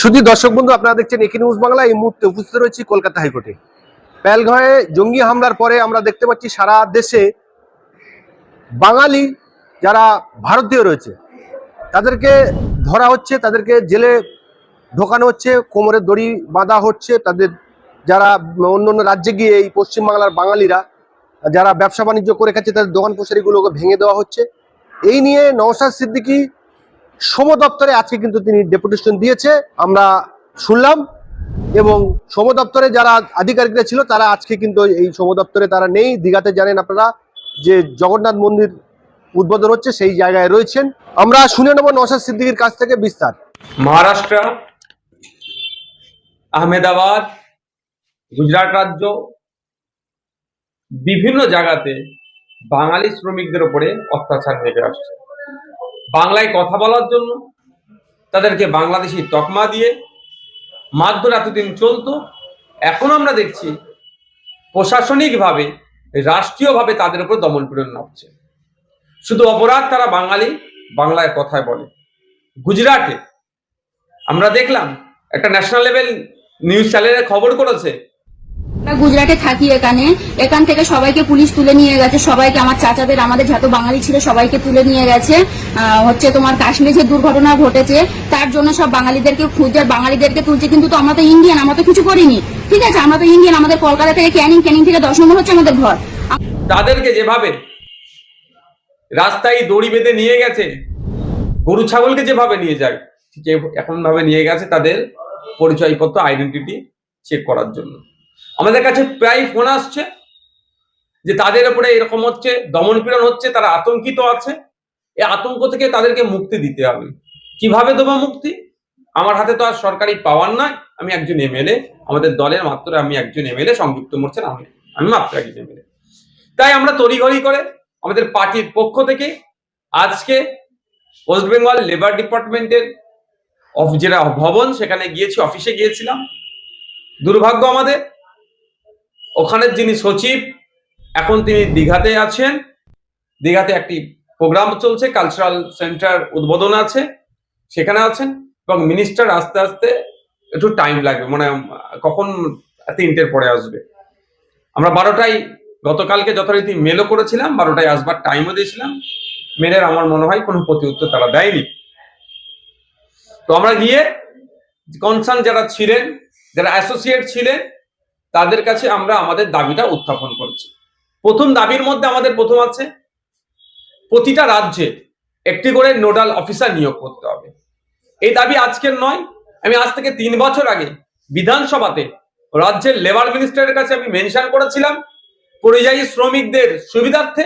শুধু দর্শক বন্ধু, আপনারা দেখছেন একি নিউজ বাংলা। এই মুহূর্তে উপস্থিত রয়েছি কলকাতা হাইকোর্টে। প্যালঘয়ে জঙ্গি হামলার পরে আমরা দেখতে পাচ্ছি সারা দেশে বাঙালি যারা ভারতীয় রয়েছে, তাদেরকে ধরা হচ্ছে, তাদেরকে জেলে ঢোকানো হচ্ছে, কোমরে দড়ি বাঁধা হচ্ছে, তাদের যারা অন্য অন্য রাজ্যে গিয়ে এই পশ্চিমবাংলার বাঙালিরা যারা ব্যবসা বাণিজ্য করে খাচ্ছে, তাদের দোকান পোশারিগুলোকে ভেঙে দেওয়া হচ্ছে। এই নিয়ে নওশাদ সিদ্দিকী সম দপ্তরে আজকে কিন্তু তিনি ডেপুটেশন দিয়েছে, আমরা শুনলাম। এবং সম দপ্তরে যারা আধিকারিকরা ছিল, তারা আজকে কিন্তু এই সম দপ্তরে তারা নেই। দীঘাতে জানেন আপনারা যে জগন্নাথ মন্দির উদ্বোধন হচ্ছে, সেই জায়গায় রয়েছেন। আমরা শুনে নেব নসাদ সিদ্দিকির কাছ থেকে বিস্তার। মহারাষ্ট্র, আহমেদাবাদ, গুজরাট রাজ্য, বিভিন্ন জায়গাতে বাঙালি শ্রমিকদের উপরে অত্যাচার হয়ে আসছে। বাংলায় কথা বলার জন্য। তাদেরকে বাংলাদেশি তকমা দিয়ে মারধর এতদিন চলতো। এখন আমরা দেখছি প্রশাসনিকভাবে, রাষ্ট্রীয়ভাবে তাদের উপর দমন পীড়ন নামছে। শুধু অপরাধ তারা বাঙালি বাংলায় কথায় বলে। গুজরাটে আমরা দেখলাম, একটা ন্যাশনাল লেভেল নিউজ চ্যানেলে খবর করেছে গুজরাটে থাকি এখানে। এখান থেকে সবাইকে পুলিশ তুলে নিয়ে গেছে। সবাইকে আমার চাচাদের, আমাদের যত বাঙালি ছিল সবাইকে তুলে নিয়ে গেছে। হচ্ছে তোমার কাশ্মীরে যে দুর্ঘটনা ঘটেছে, তার জন্য সব বাঙালিদেরকে খুঁজে, বাঙালিদেরকে তুলছে। কিন্তু তো আমরা তো ইন্ডিয়ান আমরা তো কিছু করিনি। ঠিক আছে, আমরা তো ইন্ডিয়ান আমাদের কলকাতা থেকে ক্যানিং ক্যানিং থেকে দশ নম্বর হচ্ছে আমাদের ঘর। তাদেরকে যেভাবে রাস্তায় দড়ি বেঁধে নিয়ে গেছে, গরু ছাগলকে যেভাবে নিয়ে যায় ঠিক এখন ভাবে নিয়ে গেছে তাদের পরিচয়পত্র আইডেন্টিটি চেক করার জন্য। আমাদের কাছে প্রায় ফোন আসছে যে তাদের উপরে এরকম হচ্ছে দমন পীড়ন হচ্ছে, তারা আতঙ্কিত আছে। এই আতঙ্ক থেকে তাদেরকে মুক্তি দিতে হবে। কীভাবে দেবো মুক্তি? আমার হাতে তো আর সরকারি পাওয়ার নয় আমি একজন এমএলএ, আমাদের দলের মাত্র আমি একজন এমএলএ, সংযুক্ত মোর্চার আমি আমি মাত্র একজন এমএলএ। তাই আমরা তড়িঘড়ি করে আমাদের পার্টির পক্ষ থেকে আজকে ওয়েস্ট বেঙ্গল লেবার ডিপার্টমেন্টের অফ যেটা ভবন, সেখানে গিয়েছি, অফিসে গিয়েছিলাম। দুর্ভাগ্য আমাদের ওখানের যিনি সচিব, এখন তিনি দীঘাতে আছেন। দীঘাতে একটি প্রোগ্রাম চলছে কালচারাল সেন্টার উদ্বোধন আছে, সেখানে আছেন। এবং মিনিস্টার আস্তে আস্তে একটু টাইম লাগবে মানে কখন তিনটের পরে আসবে। আমরা বারোটায়, গতকালকে যথারীতি মেলও করেছিলাম, বারোটায় আসবার টাইমও দিয়েছিলাম। মেলের আমার মনে হয় কোনো প্রতি উত্তর তারা দেয়নি। তো আমরা গিয়ে কনসার্ন যারা ছিলেন, যারা অ্যাসোসিয়েট ছিলেন তাদের কাছে আমরা আমাদের দাবিটা উত্থাপন করছি। প্রথম দাবির মধ্যে আমাদের প্রথম আছে, প্রতিটা রাজ্যে একটি করে নোডাল অফিসার নিয়োগ করতে হবে। এই দাবি আজকের নয়, আমি আজ থেকে তিন বছর আগে বিধানসভাতে রাজ্যের লেবার মিনিস্টারের কাছে আমি মেনশন করেছিলাম, পরিযায়ী শ্রমিকদের সুবিধার্থে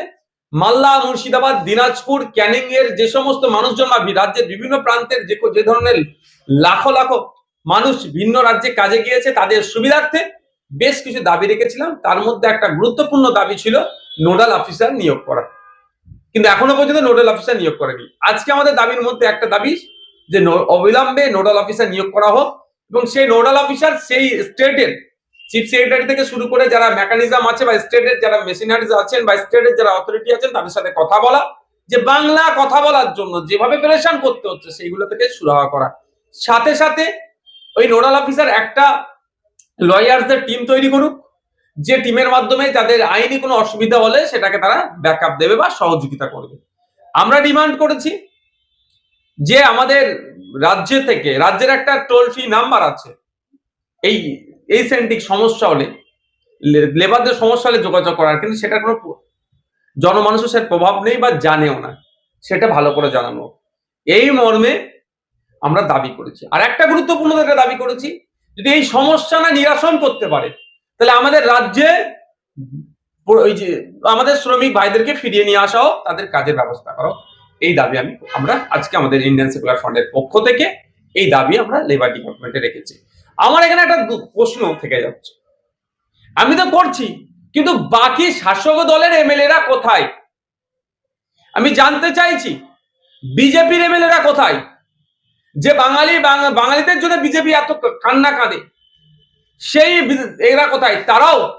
মালদা, মুর্শিদাবাদ, দিনাজপুর ক্যানিং এর যে সমস্ত মানুষজন রাজ্যের বিভিন্ন প্রান্তের যে যে ধরনের লাখো লাখো মানুষ ভিন্ন রাজ্যে কাজে গিয়েছে, তাদের সুবিধার্থে বেশ কিছু দাবি রেখেছিলাম। তার মধ্যে একটা গুরুত্বপূর্ণ দাবি ছিল নোডাল অফিসার নিয়োগ করা। কিন্তু এখনও পর্যন্ত নোডাল অফিসার নিয়োগ করেনি। আজকে আমাদের দাবির মধ্যে একটা দাবি যে অবিলম্বে নোডাল অফিসার নিয়োগ করা হোক এবং সেই নোডাল অফিসার সেই স্টেটের চিফ সেক্রেটারি থেকে শুরু করে যারা মেকানিজম আছে বা স্টেটের যারা মেশিনারিজ আছেন বা স্টেটের যারা অথরিটি আছেন, তাদের সাথে কথা বলা, যে বাংলা কথা বলার জন্য যেভাবে প্রেশান করতে হচ্ছে, সেইগুলো থেকে সুরাহা করা। সাথে সাথে ওই নোডাল অফিসার একটা লয়ারদের টিম তৈরি করুক, যে টিমের মাধ্যমে তাদের আইনি কোনো অসুবিধা হলে সেটাকে তারা ব্যাকআপ দেবে বা সহযোগিতা করবে। আমরা ডিমান্ড করেছি যে আমাদের রাজ্য থেকে, রাজ্যের একটা টোল ফ্রি নাম্বার আছে, এই এই সেন্টিক সমস্যা হলে, লেবারদের সমস্যা হলে যোগাযোগ করার, কিন্তু সেটা কোনো জনমানুষের সে প্রভাব নেই বা জানেও না, সেটা ভালো করে জানানো। এই মর্মে আমরা দাবি করেছি। আর একটা গুরুত্বপূর্ণ দাবি করেছি যদি এই সমস্যা না নিরাসন করতে পারে, তাহলে আমাদের রাজ্যে ওই যে আমাদের শ্রমিক ভাইদেরকে ফিরিয়ে নিয়ে আসা হোক তাদের কাজের ব্যবস্থা করো। এই দাবি আমি, আমরা আজকে আমাদের ইন্ডিয়ান সেকুলার ফান্ডের পক্ষ থেকে এই দাবি আমরা লেবার ডিপার্টমেন্টে রেখেছি। আমার এখানে একটা প্রশ্ন থেকে যাচ্ছে। আমি তো করছি, কিন্তু বাকি শাসক দলের এমএলএরা কোথায়? আমি জানতে চাইছি, বিজেপির এমএলএরা কোথায়? যে বাঙালি বাঙ- বাঙালিদের জন্য বিজেপি এত কান্না কাঁদে, সেই এরা কোথায়? তারাও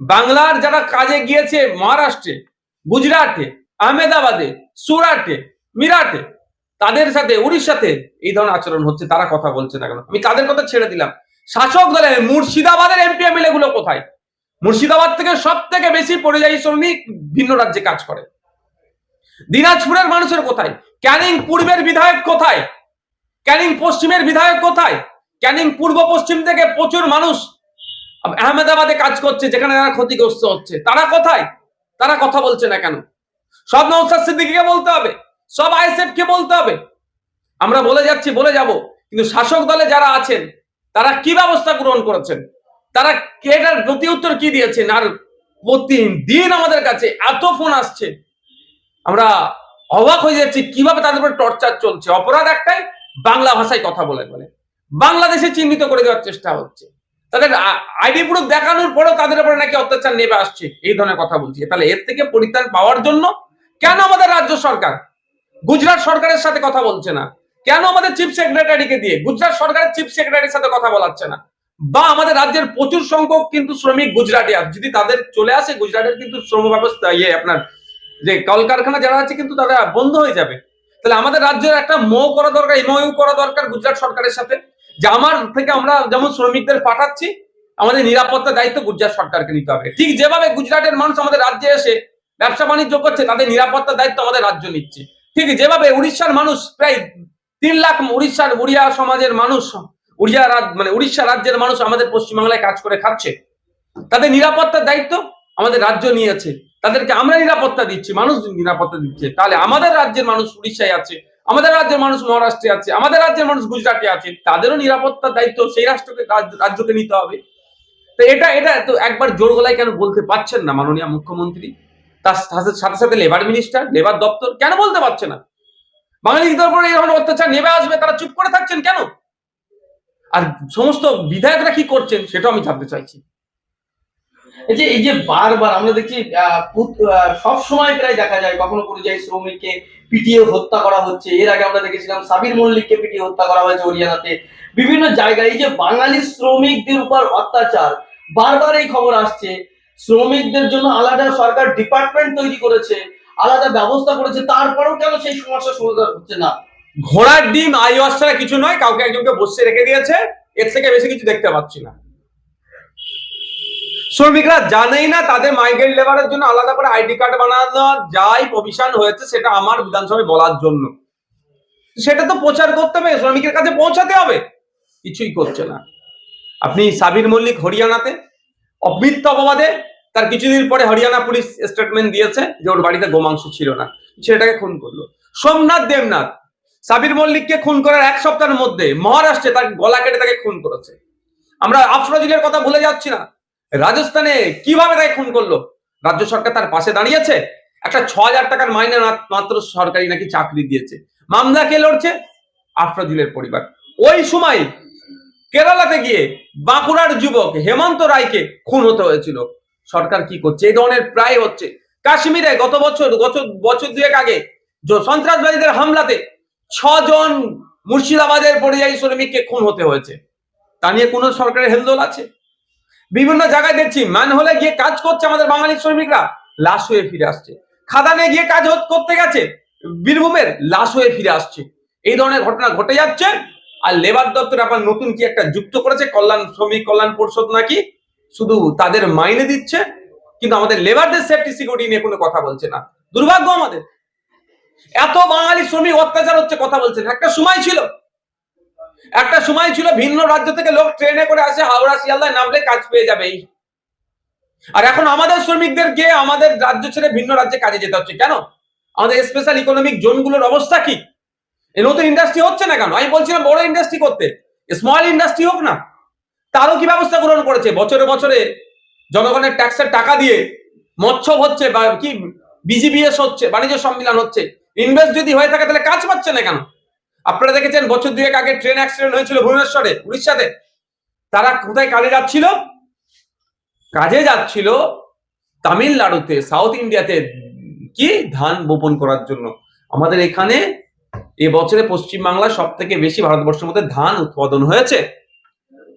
বাংলার যারা কাজে গিয়েছে মহারাষ্ট্রে, গুজরাটে, আহমেদাবাদে, সুরাটে, মিরাটে, তাদের সাথে, উড়িষ্যাতে এই ধরনের আচরণ হচ্ছে, তারা কথা বলছে না কেন? আমি তাদের কথা ছেড়ে দিলাম। শাসক দলে মুর্শিদাবাদের এমপি এমএলএ গুলো কোথায়? মুর্শিদাবাদ থেকে সব থেকে বেশি পরিযায়ী শ্রমিক ভিন্ন রাজ্যে কাজ করে। দিনাজপুরের মানুষের কোথায়? ক্যানিং পূর্বের বিধায়ক কোথায়? ক্যানিং পশ্চিমের বিধায়ক কোথায়? ক্যানিং পূর্ব পশ্চিম থেকে প্রচুর মানুষ আহমেদাবাদে কাজ করছে, যেখানে তারা ক্ষতিগ্রস্ত হচ্ছে। তারা কোথায়? তারা কথা বলছে না কেন? সব নৌসাদ সিদ্দিকিকে বলতে হবে, সব আইএসএফ কে বলতে হবে। আমরা বলে যাচ্ছি, বলে যাব, কিন্তু শাসক দলে যারা আছেন, তারা কি ব্যবস্থা গ্রহণ করেছেন? তারা এটার প্রতি উত্তর কি দিয়েছেন? আর প্রতিদিন আমাদের কাছে এত ফোন আসছে। আমরা অবাক হয়ে যাচ্ছি, কীভাবে তাদের উপর টর্চার চলছে? অপরাধ একটাই, বাংলা ভাষায় কথা বলে বলে। বাংলাদেশে চিহ্নিত করে দেওয়ার চেষ্টা হচ্ছে। তাদের আইডি প্রুফ দেখানোর পরেও তাদের উপরে নাকি অত্যাচার নেমে আসছে, এই ধরনের কথা বলছি। তাহলে এর থেকে পরিত্রাণ পাওয়ার জন্য কেন আমাদের রাজ্য সরকার, গুজরাট সরকারের সাথে কথা বলছে না? কেন আমাদের চিফ সেক্রেটারিকে দিয়ে, গুজরাট সরকারের চিফ সেক্রেটারির সাথে কথা বলাচ্ছে না? বা আমাদের রাজ্যের প্রচুর সংখ্যক কিন্তু শ্রমিক গুজরাটে যদি তাদের চলে আসে, গুজরাটের কিন্তু শ্রম ব্যবস্থা ইয়ে আপনার যে কলকারখানা যারা আছে কিন্তু তারা বন্ধ হয়ে যাবে। তাহলে আমাদের রাজ্যের একটা মো করা দরকার, এমওইউ করা দরকার গুজরাট সরকারের সাথে। যে আমার থেকে আমরা যেমন শ্রমিকদের পাঠাচ্ছি, আমাদের নিরাপত্তার দায়িত্ব গুজরাট সরকারকে নিতে হবে। ঠিক যেভাবে গুজরাটের মানুষ আমাদের রাজ্যে এসে ব্যবসা বাণিজ্য করছে, তাদের নিরাপত্তার দায়িত্ব আমাদের রাজ্য নিচ্ছে। ঠিক যেভাবে উড়িষ্যার মানুষ প্রায় তিন লাখ উড়িষ্যার, উড়িয়া সমাজের মানুষ, উড়িয়া মানে উড়িষ্যা রাজ্যের মানুষ আমাদের পশ্চিমবাংলায় কাজ করে খাচ্ছে। তাদের নিরাপত্তার দায়িত্ব আমাদের রাজ্য নিয়েছে। তাদেরকে আমরা নিরাপত্তা দিচ্ছি, মানুষ নিরাপত্তা দিচ্ছে। তাহলে আমাদের রাজ্যের মানুষ উড়িষ্যায় আছে, আমাদের রাজ্যের মানুষ মহারাষ্ট্রে আছে, আমাদের রাজ্যের মানুষ গুজরাটে আছে, তাদেরও নিরাপত্তার দায়িত্ব সেই রাষ্ট্রকে রাজ্যকে নিতে হবে। তো এটা এটা তো একবার জোর গলায় কেন বলতে পারছেন না মাননীয় মুখ্যমন্ত্রী? তার সাথে সাথে লেবার মিনিস্টার লেবার দপ্তর কেন বলতে পারছে না? বাঙালিদের উপর এই ধরনের অত্যাচার নেমে আসবে, তারা চুপ করে থাকছেন কেন? আর সমস্ত বিধায়করা কি করছেন, সেটাও আমি জানতে চাইছি। যে, এই যে বারবার আমরা দেখছি সব সময় প্রায় দেখা যায়, কখনো পরিযায়ী শ্রমিককে পিটিয়ে হত্যা করা হচ্ছে। এর আগে আমরা দেখেছিলাম সাবির মল্লিককে পিটিয়ে হত্যা করা হয়েছে হরিয়ানাতে। বিভিন্ন জায়গায় এই যে বাঙালি শ্রমিকদের উপর অত্যাচার, বারবার এই খবর আসছে। শ্রমিকদের জন্য আলাদা সরকার ডিপার্টমেন্ট তৈরি করেছে, আলাদা ব্যবস্থা করেছে, তারপরেও কেন সেই সমস্যার সমাধান হচ্ছে না? ঘোড়ার ডিম আইওয়াস ছাড়া কিছু নয়, কাউকে একজনকে বসে রেখে দিয়েছে, এর থেকে বেশি কিছু দেখতে পাচ্ছি না। শ্রমিকরা জানেই না তাদের মাইগ্রেন্ট লেবারের জন্য আলাদা করে আইডি কার্ড বানানো, যাই প্রভিশন হয়েছে সেটা আমার বিধানসভায় বলার জন্য। সেটা তো প্রচার করতে হবে, শ্রমিকের কাছে পৌঁছাতে হবে। কিছুই করছে না। আপনি সাবির মল্লিক হরিয়ানাতে অমিথ্য অপবাদে, তার কিছুদিন পরে হরিয়ানা পুলিশ স্টেটমেন্ট দিয়েছে যে ওর বাড়িতে গোমাংস ছিল না। ছেলেটাকে খুন করল। সোমনাথ দেবনাথ, সাবির মল্লিককে খুন করার এক সপ্তাহের মধ্যে মহারাষ্ট্রে তার গলা কেটে তাকে খুন করেছে। আমরা আফরোজিলের কথা ভুলে যাচ্ছি না। রাজস্থানে কীভাবে তাকে খুন করল? রাজ্য সরকার তার পাশে দাঁড়িয়েছে? একটা ছ হাজার টাকার মাইনে মাত্র সরকারি নাকি চাকরি দিয়েছে। মামলা কে লড়ছে? আফরাজুলের পরিবার। ওই সময় কেরালাতে গিয়ে বাঁকুড়ার যুবক হেমন্ত রায়কে খুন হতে হয়েছিল। সরকার কি করছে? এই ধরনের প্রায় হচ্ছে। কাশ্মীরে গত বছর গত বছর দুয়েক আগে সন্ত্রাসবাদীদের হামলাতে ছজন মুর্শিদাবাদের পরিযায়ী শ্রমিককে খুন হতে হয়েছে। তা নিয়ে কোনো সরকারের হেলদোল আছে? বিভিন্ন জায়গায় দেখছি ম্যান হলে গিয়ে কাজ করছে আমাদের বাঙালি শ্রমিকরা, লাশ হয়ে ফিরে আসছে। খাদানে গিয়ে কাজ করতে গেছে, বীরভূমের লাশ হয়ে ফিরে আসছে। এই ধরনের ঘটনা ঘটে যাচ্ছে, আর লেবার দপ্তর আবার নতুন কি একটা যুক্ত করেছে, কল্যাণ শ্রমিক, কল্যাণ পরিষদ নাকি? শুধু তাদের মাইনে দিচ্ছে, কিন্তু আমাদের লেবারদের সেফটি সিকিউরিটি নিয়ে কোনো কথা বলছে না। দুর্ভাগ্য আমাদের। এত বাঙালি শ্রমিক অত্যাচার হচ্ছে, কথা বলছেন একটা সময় ছিল একটা সময় ছিল ভিন্ন রাজ্য থেকে লোক ট্রেনে করে আসে, হাওড়া, শিয়ালদায় নামলে কাজ পেয়ে যাবে আর এখন আমাদের শ্রমিকদেরকে আমাদের রাজ্য ছেড়ে ভিন্ন রাজ্যে কাজে যেতে হচ্ছে। কেন? আমাদের স্পেশাল ইকোনমিক জোনগুলোর অবস্থা কি? নতুন ইন্ডাস্ট্রি হচ্ছে না কেন? আমি বলছিলাম বড় ইন্ডাস্ট্রি করতে। স্মল ইন্ডাস্ট্রি হোক না, তারও কি ব্যবস্থা গ্রহণ করেছে? বছরে বছরে জনগণের ট্যাক্সের টাকা দিয়ে মৎস্য হচ্ছে বা কি বিজিবিএস হচ্ছে, বাণিজ্য সম্মেলন হচ্ছে। ইনভেস্ট যদি হয়ে থাকে, তাহলে কাজ পাচ্ছে না কেন? আপনারা দেখেছেন বছর দুয়েক আগে ট্রেন অ্যাক্সিডেন্ট হয়েছিল ভুবনেশ্বরে, উড়িষ্যাতে। তারা কোথায় কাজে যাচ্ছিল? কাজে যাচ্ছিল তামিলনাড়ুতে, সাউথ ইন্ডিয়াতে। কি? ধান বপন করার জন্য। আমাদের এখানে এ বছরে পশ্চিমবাংলা সব থেকে বেশি ভারতবর্ষের মধ্যে ধান উৎপাদন হয়েছে,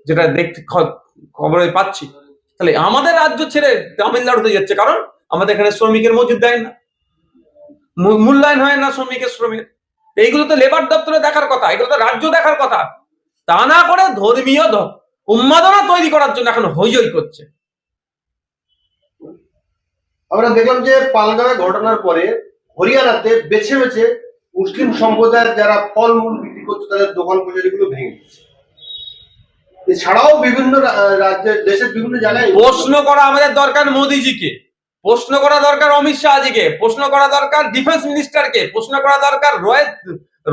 যেটা দেখতে খবরে পাচ্ছি। তাহলে আমাদের রাজ্য ছেড়ে তামিলনাড়ুতে যাচ্ছে, কারণ আমাদের এখানে শ্রমিকের মজুদ দেয় না। মূল্যায়ন হয় না শ্রমিকের শ্রমিক এইগুলো তো লেবার দপ্তরে দেখার কথা এগুলো তো রাজ্য দেখার কথা। তা না করে ধর্মীয় উন্মাদনা তৈরি করার জন্য এখন হইচই করছে। আমরা দেখলাম যে পালগাঁওয়ে ঘটনার পরে হরিয়ানাতে বেছে বেছে মুসলিম সম্প্রদায়ের যারা ফলমূল বিক্রি করছে তাদের দোকান কচুরিগুলো ভেঙে দিচ্ছে। এছাড়াও বিভিন্ন রাজ্যের দেশের বিভিন্ন জায়গায় প্রশ্ন করা আমাদের দরকার মোদিজিকে। প্রশ্ন করা দরকার অমিত শাহজিকে, প্রশ্ন করা দরকার ডিফেন্স মিনিস্টারকে প্রশ্ন করা দরকার রয়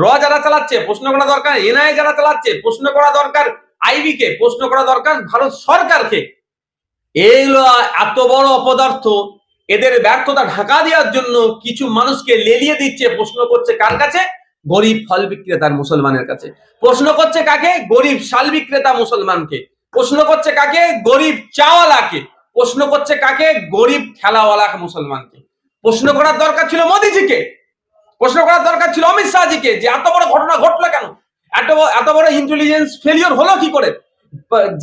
র যারা চালাচ্ছে, প্রশ্ন করা দরকার এনআই যারা চালাচ্ছে, প্রশ্ন করা দরকার আইবি কে প্রশ্ন করা দরকার ভারত সরকারকে। এইগুলো এত বড় অপদার্থ, এদের ব্যর্থতা ঢাকা দেওয়ার জন্য কিছু মানুষকে লেলিয়ে দিচ্ছে, প্রশ্ন করছে কার কাছে? গরিব ফল বিক্রেতার মুসলমানের কাছে। প্রশ্ন করছে কাকে? গরিব শাল বিক্রেতা মুসলমানকে। প্রশ্ন করছে কাকে? গরিব চাওয়ালাকে। প্রশ্ন করছে কাকে? গরিব ঠেলাওয়ালা মুসলমানকে। প্রশ্ন করার দরকার ছিল মোদিজিকে। প্রশ্ন করার দরকার ছিল অমিত শাহজিকে, যে এত বড় ঘটনা ঘটলো কেন? এত এত বড় ইন্টেলিজেন্স ফেলিওর হলো কি করে?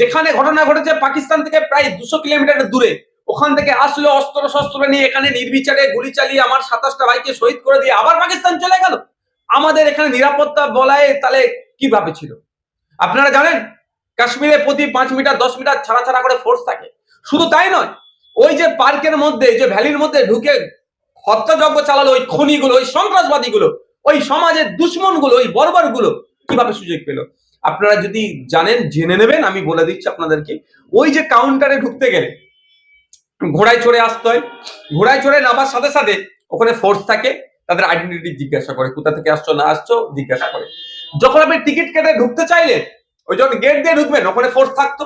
যেখানে ঘটনা ঘটেছে পাকিস্তান থেকে প্রায় দুশো কিলোমিটার দূরে, ওখান থেকে আসলো অস্ত্র শস্ত্র নিয়ে এখানে নির্বিচারে গুলি চালিয়ে আমার সাতাশটা ভাইকে শহীদ করে দিয়ে আবার পাকিস্তান চলে গেল। আমাদের এখানে নিরাপত্তা বলায় তাহলে কীভাবে ছিল? আপনারা জানেন, কাশ্মীরে প্রতি পাঁচ মিটার, দশ মিটার ছাড়া ছাড়া করে ফোর্স থাকে। শুধু তাই নয়, ওই যে পার্কের মধ্যে যে ভ্যালির মধ্যে ঢুকে হত্যাযজ্ঞ চালালো ওই খনিগুলো, ওই সন্ত্রাসবাদীগুলো, ওই সমাজের দুশ্মনগুলো, ওই বর্বরগুলো কীভাবে সুযোগ পেল? আপনারা যদি জানেন, জেনে নেবেন, আমি বলে দিচ্ছি আপনাদেরকে, ওই যে কাউন্টারে ঢুকতে গেলে, ঘোড়ায় চড়ে আসতে হয়। ঘোড়ায় চড়ে নামার সাথে সাথে ওখানে ফোর্স থাকে, তাদের আইডেন্টিটি জিজ্ঞাসা করে, কোথা থেকে আসছো, না আসছো, জিজ্ঞাসা করে। যখন আপনি টিকিট কেটে ঢুকতে চাইলেন, ওই যখন গেট দিয়ে ঢুকবেন, ওখানে ফোর্স থাকতো।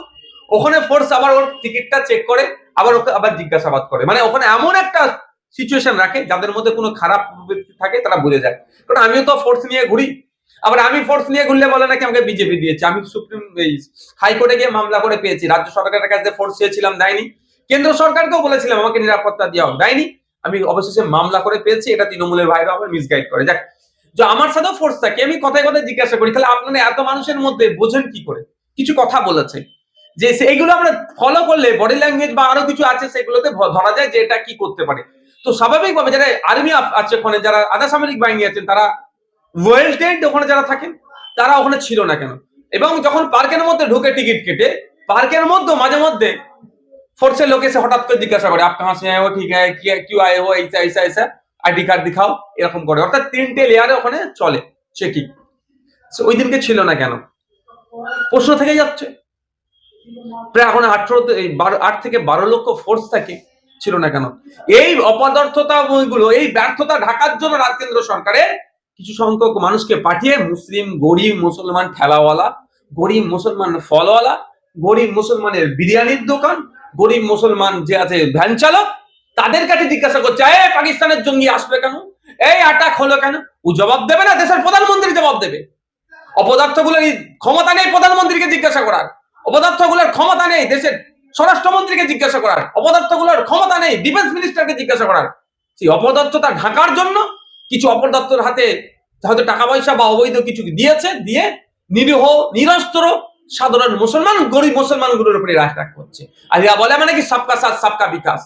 ওখানে ফোর্স আবার ওর টিকিটটা চেক করে, আবার ওকে আবার জিজ্ঞাসাবাদ করে। মানে ওখানে এমন একটা সিচুয়েশন রাখে, যাদের মধ্যে কোনো খারাপ প্রবৃত্তি থাকে, তারা বুঝে যায়। কারণ আমিও তো ফোর্স নিয়ে ঘুরি। আবার আমি ফোর্স নিয়ে ঘুরলে বলে নাকি আমাকে বিজেপি দিয়েছে। আমি সুপ্রিম হাইকোর্টে গিয়ে মামলা করে পেয়েছি। রাজ্য সরকারের কাছে ফোর্স চেয়েছিলাম, দেয়নি। কেন্দ্র সরকারকেও বলেছিলাম, আমাকে নিরাপত্তা দেওয়া দেয়নি। আমি অবশেষে মামলা করে পেয়েছি। এটা তৃণমূলের বাইরে আবার মিসগাইড করে। যাক। যে আমার সাথেও ফোর্স থাকে, আমি কথায় কথায় জিজ্ঞাসা করি। তাহলে আপনারা এত মানুষের মধ্যে বোঝেন কি করে? কিছু কথা বলেছে। যে সেইগুলো আমরা ফলো করলে বডি ল্যাঙ্গুয়েজ বা আরও কিছু আছে সেগুলোতে ধরা যায় যে এটা কি করতে পারে। তো স্বাভাবিকভাবে যারা আর্মি আছে ওখানে, যারা আধা সামরিক বাহিনী আছেন তারা ওয়েল টেন্ট ওখানে যারা থাকেন, তারা ওখানে ছিল না কেন? এবং যখন পার্কের মধ্যে ঢুকে টিকিট কেটে, পার্কের মধ্যে মাঝে মধ্যে ফোর্সের লোক এসে হঠাৎ করে জিজ্ঞাসা করে আপ হাসি সে আয় ঠিক আছে কি কিউ আয় হো, এইসা এইসা এইসা আইডি কার্ড দেখাও, এরকম করে। অর্থাৎ তিনটে লেয়ারে ওখানে চলে চেকিং ওই দিনকে ছিল না কেন? প্রশ্ন থেকে যাচ্ছে। প্রায় এখন আঠারো বারো আট থেকে বারো লক্ষ ফোর্স থাকে, ছিল না কেন? এই অপদার্থতা গুলো এই ব্যর্থতা ঢাকার জন্য রাজ কেন্দ্র সরকারের কিছু সংখ্যক মানুষকে পাঠিয়ে মুসলিম, গরিব, মুসলমান ঠেলাওয়ালা, গরিব, মুসলমান ফলওয়ালা, গরিব, মুসলমানের বিরিয়ানির দোকান, গরিব, মুসলমান যে আছে ভ্যান চালক, তাদের কাছে জিজ্ঞাসা করছে, এ, পাকিস্তানের জঙ্গি আসবে কেন? এই অ্যাটাক হলো কেন? ও জবাব দেবে না, দেশের প্রধানমন্ত্রী জবাব দেবে। অপদার্থগুলোর ক্ষমতা নেই প্রধানমন্ত্রীকে জিজ্ঞাসা করার। অপদার্থগুলোর ক্ষমতা নেই দেশের স্বরাষ্ট্রমন্ত্রীকে জিজ্ঞাসা করার, অপদার্থগুলোর ক্ষমতা নেই ডিফেন্স মিনিস্টারকে জিজ্ঞাসা করার। সেই অপদার্থতা ঢাকার জন্য কিছু অপদার্থর হাতে হয়তো টাকা পয়সা বা অবৈধ কিছু দিয়েছে, দিয়ে নিরীহ, নিরস্ত্র সাধারণ মুসলমান, গরিব মুসলমানগুলোর উপরে রাজ করছে। আর ইয়া বলে মানে কি, সবকা সাথ, সবকা বিকাশ।